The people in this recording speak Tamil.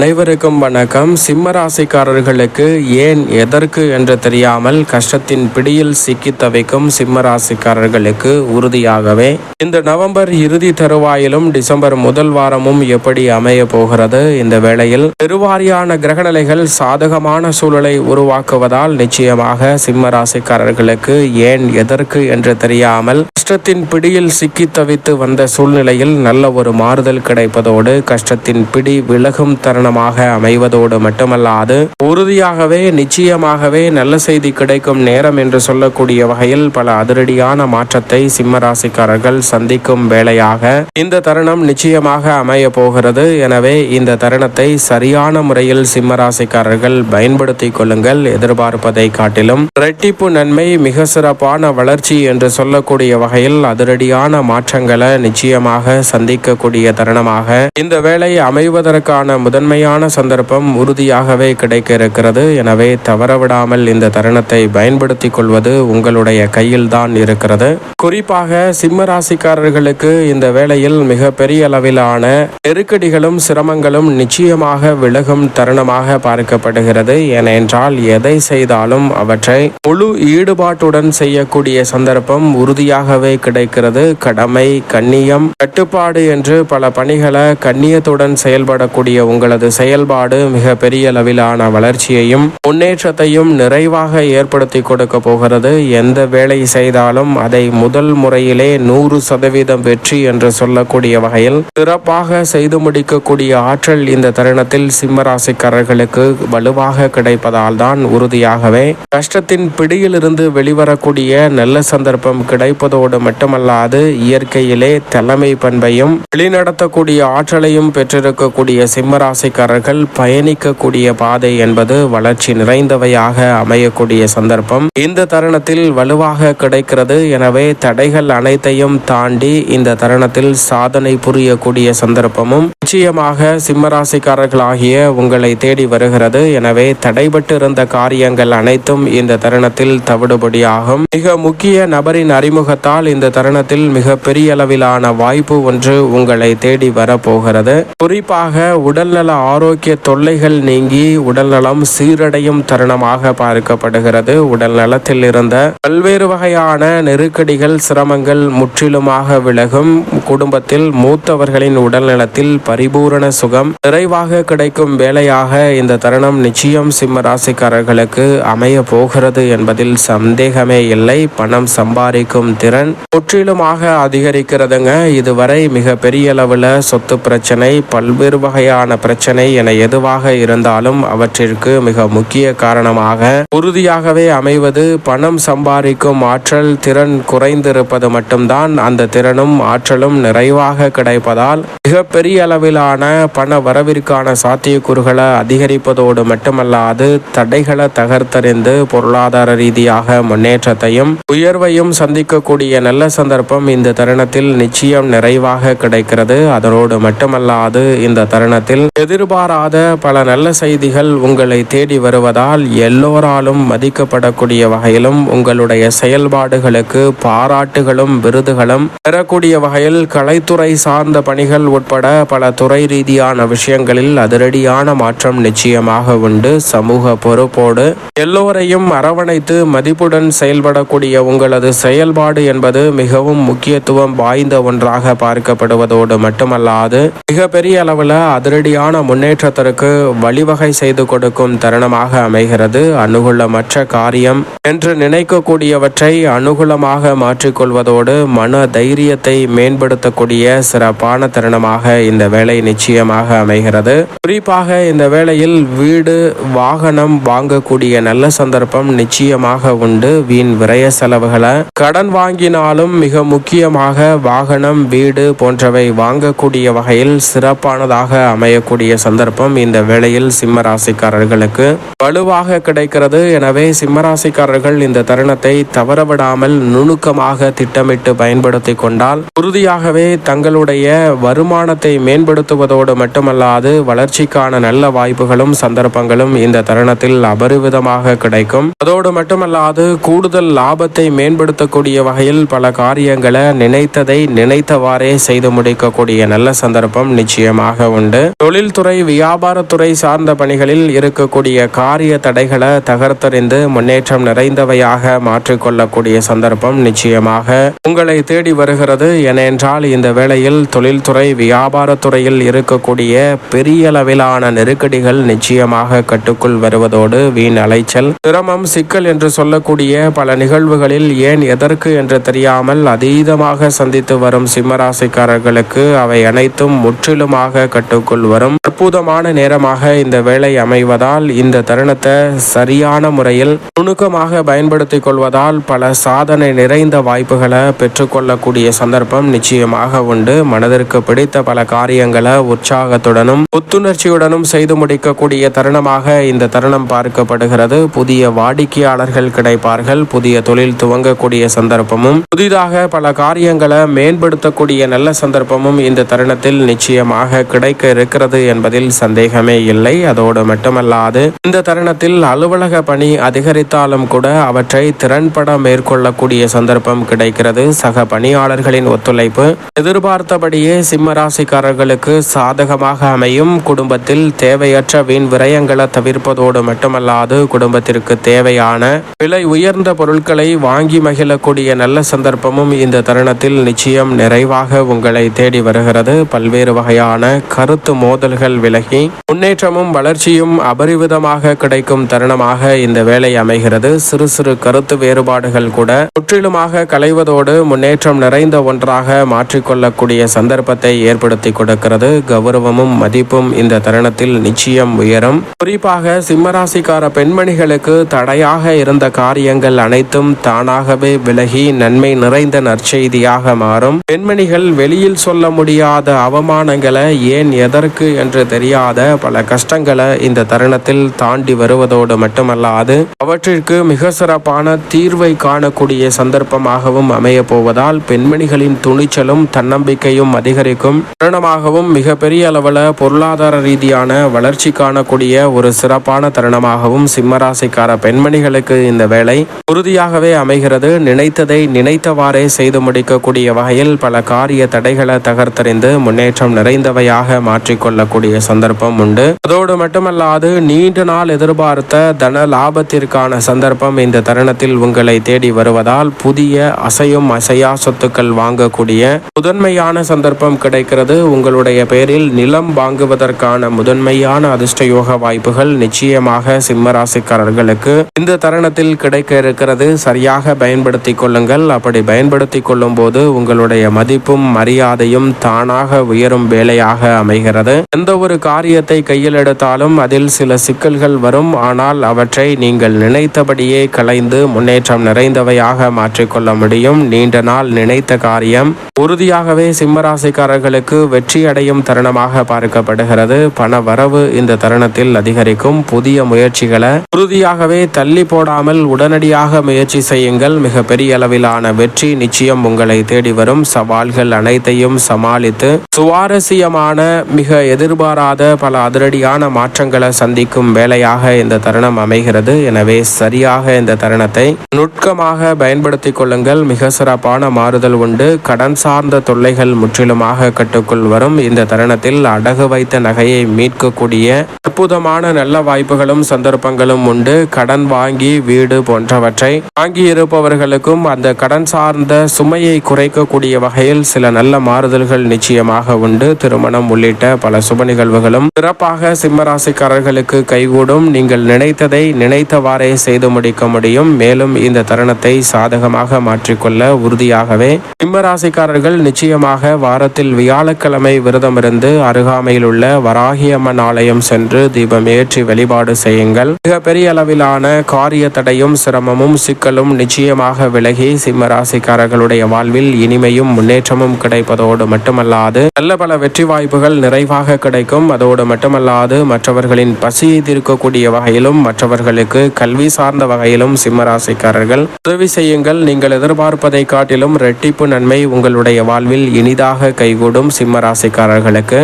அனைவருக்கும் வணக்கம். சிம்ம ராசிக்காரர்களுக்கு ஏன் எதற்கு என்று தெரியாமல் கஷ்டத்தின் பிடியில் சிக்கி தவிக்கும் சிம்ம ராசிக்காரர்களுக்கு உறுதியாகவே இந்த நவம்பர் இறுதி தருவாயிலும் டிசம்பர் முதல் வாரமும் எப்படி அமைய போகிறது? இந்த வேளையில் பெருவாரியான கிரகநிலைகள் சாதகமான சூழலை உருவாக்குவதால் நிச்சயமாக சிம்ம ராசிக்காரர்களுக்கு ஏன் எதற்கு என்று தெரியாமல் கஷ்டத்தின் பிடியில் சிக்கி தவித்து வந்த சூழ்நிலையில் நல்ல ஒரு மாறுதல் கிடைப்பதோடு கஷ்டத்தின் பிடி விலகும் தருணமாக அமைவதோடு மட்டுமல்லாது உறுதியாகவே நிச்சயமாகவே நல்ல செய்தி கிடைக்கும் நேரம் என்று சொல்லக்கூடிய வகையில் பல அதிரடியான மாற்றத்தை சிம்மராசிக்காரர்கள் சந்திக்கும் வேளையாக இந்த தருணம் நிச்சயமாக அமைய போகிறது. எனவே இந்த தருணத்தை சரியான முறையில் சிம்மராசிக்காரர்கள் பயன்படுத்திக் கொள்ளுங்கள். எதிர்பார்ப்பதை காட்டிலும் இரட்டிப்பு நன்மை மிக சிறப்பான வளர்ச்சி என்று சொல்லக்கூடிய வகையில் அதிரடியான மாற்றங்களை நிச்சயமாக சந்திக்கக்கூடிய தருணமாக இந்த வேலை அமைவதற்கான முதன்மை உண்மையான சந்தர்ப்பம் உறுதியாகவே கிடைக்க இருக்கிறது எனவே தவறவிடாமல் இந்த தருணத்தை பயன்படுத்திக் கொள்வது உங்களுடைய கையில்தான் இருக்கிறது. குறிப்பாக சிம்ம ராசிக்காரர்களுக்கு இந்த வேளையில் மிக பெரிய அளவிலான நெருக்கடிகளும் சிரமங்களும் நிச்சயமாக விலகும் தருணமாக பார்க்கப்படுகிறது. ஏனென்றால் எதை செய்தாலும் அவற்றை முழு ஈடுபாட்டுடன் செய்யக்கூடிய சந்தர்ப்பம் உறுதியாகவே கிடைக்கிறது. கடமை கண்ணியம் கட்டுப்பாடு என்று பல பணிகளை கண்ணியத்துடன் செயல்படக்கூடிய உங்களது செயல்பாடு மிக பெரிய அளவிலான வளர்ச்சியையும் முன்னேற்றத்தையும் நிறைவாக ஏற்படுத்தி கொடுக்க போகிறது. எந்த வேலை செய்தாலும் அதை முதல் முறையிலே நூறு சதவீதம் வெற்றி என்று சொல்லக்கூடிய வகையில் சிறப்பாக செய்து முடிக்கக்கூடிய ஆற்றல் இந்த தருணத்தில் சிம்மராசிக்காரர்களுக்கு வலுவாக கிடைப்பதால் தான் உறுதியாகவே கஷ்டத்தின் பிடியிலிருந்து வெளிவரக்கூடிய நல்ல சந்தர்ப்பம் கிடைப்பதோடு மட்டுமல்லாது இயற்கையிலே தலைமை பண்பையும் வெளிநடத்தக்கூடிய ஆற்றலையும் பெற்றிருக்கக்கூடிய சிம்மராசி ராசிக்காரர்கள் பயணிக்கக்கூடிய பாதை என்பது வளர்ச்சி நிறைந்தவையாக அமையக்கூடிய சந்தர்ப்பம். இந்த தருணத்தில் வலுவாக கிடைக்கிறது. எனவே தடைகள் அனைத்தையும் தாண்டி இந்த தருணத்தில் சாதனை புரியக்கூடிய சந்தர்ப்பமும் நிச்சயமாக சிம்மராசிக்காரர்களாகிய உங்களை தேடி வருகிறது. எனவே தடைபட்டு இருந்த காரியங்கள் அனைத்தும் இந்த தருணத்தில் தவிடுபடியாகும். மிக முக்கிய நபரின் அறிமுகத்தால் இந்த தருணத்தில் மிக பெரிய அளவிலான வாய்ப்பு ஒன்று உங்களை தேடி வரப்போகிறது. குறிப்பாக உடல்நல ஆரோக்கிய தொல்லைகள் நீங்கி உடல்நலம் சீரடையும் தருணமாக பார்க்கப்படுகிறது. உடல் நலத்தில் இருந்த பல்வேறு வகையான நெருக்கடிகள் சிரமங்கள் முற்றிலுமாக விலகும். குடும்பத்தில் மூத்தவர்களின் உடல் நலத்தில் பரிபூரண சுகம். நிறைவாக கிடைக்கும் வேலையாக இந்த தருணம் நிச்சயம் சிம்ம ராசிக்காரர்களுக்கு அமைய போகிறது என்பதில் சந்தேகமே இல்லை. பணம் சம்பாதிக்கும் திறன் முற்றிலுமாக அதிகரிக்கிறதுங்க. இதுவரை மிக பெரிய அளவில் சொத்து பிரச்சனை பல்வேறு வகையான பிரச்சனை என எதுவாக இருந்தாலும் அவற்றிற்கு மிக முக்கிய காரணமாக உறுதியாகவே அமைவது. பணம் சம்பாதிக்கும் ஆற்றல் திறன் குறைந்திருப்பது மட்டும்தான். அந்த திறனும் ஆற்றலும் நிறைவாக கிடைப்பதால் மிக பெரிய அளவிலான பண வரவிற்கான சாத்தியக்கூறுகளை அதிகரிப்பதோடு மட்டுமல்லாது தடைகளை தகர்த்தறிந்து பொருளாதார ரீதியாக முன்னேற்றத்தையும் உயர்வையும் சந்திக்கக்கூடிய நல்ல சந்தர்ப்பம் இந்த தருணத்தில் நிச்சயம் நிறைவாக கிடைக்கிறது. அதனோடு மட்டுமல்லாது இந்த தருணத்தில் எதிர்பாராத பல நல்ல செய்திகள் உங்களை தேடி வருவதால் எல்லோராலும் மதிக்கப்படக்கூடிய வகையிலும் உங்களுடைய செயல்பாடுகளுக்கு பாராட்டுகளும் விருதுகளும் பெறக்கூடிய வகையில் கலைத்துறை சார்ந்த பணிகள் உட்பட பல துறை ரீதியான விஷயங்களில் அதிரடியான மாற்றம் நிச்சயமாக உண்டு. சமூக பொறுப்போடு எல்லோரையும் அரவணைத்து மதிப்புடன் செயல்படக்கூடிய உங்களது செயல்பாடு என்பது மிகவும் முக்கியத்துவம் வாய்ந்த ஒன்றாக பார்க்கப்படுவதோடு மட்டுமல்லாது மிகப்பெரிய அளவில் அதிரடியான முன்னேற்றத்திற்கு வழிவகை செய்து கொடுக்கும் தருணமாக அமைகிறது. அனுகூலமற்ற காரியம் என்று நினைக்கக்கூடியவற்றை அனுகூலமாக மாற்றிக்கொள்வதோடு மன தைரியத்தை மேம்படுத்தக்கூடிய சிறப்பான தருணமாக இந்த வேலை வேலை நிச்சயமாக அமைகிறது. குறிப்பாக இந்த வேளையில் வீடு வாகனம் வாங்கக்கூடிய நல்ல சந்தர்ப்பம் நிச்சயமாக உண்டு. வீண் விரய செலவுகளை கடன் வாங்கினாலும் மிக முக்கியமாக வாகனம் வீடு போன்றவை வாங்கக்கூடிய வகையில் சிறப்பானதாக அமையக்கூடிய சந்தர்ப்பம் இந்த வேளையில் சிம்மராசிக்காரர்களுக்கு வலுவாக கிடைக்கிறது. எனவே சிம்மராசிக்காரர்கள் இந்த தருணத்தை தவறவிடாமல் நுணுக்கமாக திட்டமிட்டு பயன்படுத்தி கொண்டால் உறுதியாகவே தங்களுடைய வருமானத்தை மேம்படுத்த மேம்படுத்துவதோடு மட்டுமல்லாது வளர்ச்சிக்கான நல்ல வாய்ப்புகளும் சந்தர்ப்பங்களும் இந்த தருணத்தில் அபரிவிதமாக கிடைக்கும். அதோடு மட்டுமல்லாது கூடுதல் லாபத்தை மேம்படுத்தக்கூடிய வகையில் பல காரியங்களை நினைத்ததை நினைத்தவாறே செய்து முடிக்கக்கூடிய நல்ல சந்தர்ப்பம் நிச்சயமாக உண்டு. தொழில்துறை வியாபாரத்துறை சார்ந்த பணிகளில் இருக்கக்கூடிய காரிய தடைகளை தகர்த்தறிந்து முன்னேற்றம் நிறைந்தவையாக மாற்றிக்கொள்ளக்கூடிய சந்தர்ப்பம் நிச்சயமாக உங்களை தேடி வருகிறது. ஏனென்றால் இந்த வேளையில் தொழில்துறை வியாபாரத்துறை துறையில் இருக்கக்கூடிய பெரிய அளவிலான நெருக்கடிகள் நிச்சயமாக கட்டுக்குள் வருவதோடு வீண் அலைச்சல் சிரமம் சிக்கல் என்று சொல்லக்கூடிய பல நிகழ்வுகளில் ஏன் எதற்கு என்று தெரியாமல் அதீதமாக சந்தித்து வரும் சிம்மராசிக்காரர்களுக்கு அவை அனைத்தும் முற்றிலுமாக கட்டுக்குள் வரும். அற்புதமான நேரமாக இந்த வேலை அமைவதால் இந்த தருணத்தை சரியான முறையில் நுணுக்கமாக பயன்படுத்திக் கொள்வதால் பல சாதனை நிறைந்த வாய்ப்புகளை பெற்றுக்கொள்ளக்கூடிய சந்தர்ப்பம் நிச்சயமாக உண்டு. மனதிற்கு பிடித்த பல காரியங்கள் உற்சாகத்துடனும் புத்துணர்ச்சியுடனும் செய்து முடிக்கக்கூடிய தருணமாக இந்த தருணம் பார்க்கப்படுகிறது. புதிய வாடிக்கையாளர்கள் கிடைப்பார்கள். புதிய தொழில் துவங்கக்கூடிய சந்தர்ப்பமும் புதிதாக பல காரியங்களை மேம்படுத்தக்கூடிய நல்ல சந்தர்ப்பமும் இந்த தருணத்தில் நிச்சயமாக கிடைக்க இருக்கிறது என்பதில் சந்தேகமே இல்லை. அதோடு மட்டுமல்லாது இந்த தருணத்தில் அலுவலக பணி அதிகரித்தாலும் கூட அவற்றை திறன்பட மேற்கொள்ளக்கூடிய சந்தர்ப்பம் கிடைக்கிறது. சக பணியாளர்களின் ஒத்துழைப்பு எதிர்பார்த்தபடியே சிம்ம ராசிக்காரர்களுக்கு சாதகமாக அமையும். குடும்பத்தில் தேவையற்ற வீண் விரயங்களை தவிர்ப்பதோடு மட்டுமல்லாது குடும்பத்திற்கு தேவையான விலை உயர்ந்த பொருட்களை வாங்கி மகிழக்கூடிய நல்ல சந்தர்ப்பமும் இந்த தருணத்தில் நிச்சயம் நிறைவாக உங்களை தேடி வருகிறது. பல்வேறு வகையான கருத்து மோதல்கள் விலகி முன்னேற்றமும் வளர்ச்சியும் அபரிவிதமாக கிடைக்கும் தருணமாக இந்த வேலை அமைகிறது. சிறு சிறு கருத்து வேறுபாடுகள் கூட முற்றிலுமாக களைவதோடு முன்னேற்றம் நிறைந்த ஒன்றாக மாற்றிக்கொள்ளக்கூடிய சந்தர்ப்பத்தை ஏற்படுத்தி கொடுக்கிறது. கௌரவமும் மதிப்பும் இந்த தருணத்தில் நிச்சயம் உயரும். குறிப்பாக சிம்மராசிக்கார பெண்மணிகளுக்கு தடையாக இருந்த காரியங்கள் அனைத்தும் தானாகவே விலகி நன்மை நிறைந்த நற்செய்தியாக மாறும். பெண்மணிகள் வெளியில் சொல்ல முடியாத அவமானங்களை ஏன் எதற்கு என்று தெரியாத பல கஷ்டங்களை இந்த தருணத்தில் தாண்டி வருவதோடு மட்டுமல்லாது அவற்றிற்கு மிக சிறப்பான தீர்வை காணக்கூடிய சந்தர்ப்பமாகவும் அமைய போவதால் பெண்மணிகளின் துணிச்சலும் தன்னம்பிக்கையும் அதிகரிக்கும். தருணமாகவும் மிகப்பெரிய அளவில் பொருளாதார ரீதியான வளர்ச்சி காணக்கூடிய ஒரு சிறப்பான தருணமாகவும் சிம்மராசிக்கார பெண்மணிகளுக்கு இந்த வேலை உறுதியாகவே அமைகிறது. நினைத்ததை நினைத்தவாறே செய்து முடிக்கக்கூடிய வகையில் பல காரிய தடைகளை தகர்த்தறிந்து முன்னேற்றம் நிறைந்தவையாக மாற்றிக்கொள்ளக்கூடிய சந்தர்ப்பம் உண்டு. அதோடு மட்டுமல்லாது நீண்ட நாள் எதிர்பார்த்த தன லாபத்திற்கான சந்தர்ப்பம் இந்த தருணத்தில் உங்களை தேடி வருவதால் புதிய அசையும் அசையா சொத்துக்கள் வாங்கக்கூடிய முதன்மையான சந்தர்ப்பம் கிடைக்கிறது. உங்களுடைய பெயரில் நிலம் வாங்குவதற்கான முதன்மையான அதிர்ஷ்டயோக வாய்ப்புகள் நிச்சயமாக சிம்ம ராசிக்காரர்களுக்கு இந்த தருணத்தில் கிடைக்க இருக்கிறது சரியாக பயன்படுத்திக் கொள்ளுங்கள். அப்படி பயன்படுத்திக் கொள்ளும் போது உங்களுடைய மதிப்பும் மரியாதையும் தானாக உயரும் வேலையாக அமைகிறது. எந்த ஒரு காரியத்தை கையில் எடுத்தாலும் அதில் சில சிக்கல்கள் வரும். ஆனால் அவற்றை நீங்கள் நினைத்தபடியே கலைந்து முன்னேற்றம் நிறைந்தவையாக மாற்றிக்கொள்ள முடியும். நீண்ட நாள் நினைத்த காரியம் உறுதியாகவே சிம்மராசிக்காரர்களுக்கு வெற்றி அடையும் தருணமாக பார்க்கப்படுகிறது. பண வரவு இந்த தருணத்தில் அதிகரிக்கும். புதிய முயற்சிகளை உறுதியாகவே தள்ளி போடாமல் உடனடியாக முயற்சி செய்யுங்கள். மிகப்பெரிய அளவிலான வெற்றி நிச்சயம் உங்களை தேடி வரும். சவால்கள் அனைத்தையும் சமாளித்து சுவாரஸ்யமான மிக எதிர்பாராத பல அதிரடியான மாற்றங்களை சந்திக்கும் வேலையாக இந்த தருணம் அமைகிறது. எனவே சரியாக இந்த தருணத்தை நுட்கமாக பயன்படுத்திக் கொள்ளுங்கள். மிக சிறப்பான மாறுதல் உண்டு. கடன் சார்ந்த தொல்லைகள் முற்றிலுமாக கட்டுக்குள் வரும். இந்த தருணத்தில் அடகு வைத்த நகையை மீட்கக்கூடிய அற்புதமான நல்ல வாய்ப்புகளும் சந்தர்ப்பங்களும் உண்டு. கடன் வாங்கி வீடு போன்றவற்றை வாங்கி இருப்பவர்களுக்கும் அந்த கடன் சார்ந்த சுமையை குறைக்கக்கூடிய வகையில் சில நல்ல மாறுதல்கள் நிச்சயமாக உண்டு. திருமணம் உள்ளிட்ட பல சுப நிகழ்வுகளும் சிறப்பாக சிம்மராசிக்காரர்களுக்கு கைகூடும். நீங்கள் நினைத்ததை நினைத்தவாறே செய்து முடிக்க முடியும். மேலும் இந்த தருணத்தை சாதகமாக மாற்றிக்கொள்ள உறுதியாகவே சிம்மராசிக்காரர்கள் நிச்சயமாக வாரத்தில் வியாழக்கிழமை விரதமிருந்து அருகாமையில் உள்ள வராகியம்மன் ஆலயம் சென்று தீபம் ஏற்றி வழிபாடு செய்யுங்கள். மிக பெரிய அளவிலான காரிய தடையும் சிரமமும் சிக்கலும் நிச்சயமாக விலகி சிம்மராசிக்காரர்களுடைய வாழ்வில் இனிமையும் முன்னேற்றமும் கிடைப்பதோடு மட்டுமல்லாது நல்ல பல வெற்றி வாய்ப்புகள் நிறைவாக கிடைக்கும். அதோடு மட்டுமல்லாது மற்றவர்களின் பசியை தீர்க்கக்கூடிய வகையிலும் மற்றவர்களுக்கு கல்வி சார்ந்த வகையிலும் சிம்மராசிக்காரர்கள் உதவி செய்யுங்கள். நீங்கள் எதிர்பார்ப்பதை காட்டிலும் ரெட்டிப்பு நன்மை உங்களுடைய வாழ்வில் இனிதாக கைகூடும். சிம்மராசிக்காரர்களுக்கு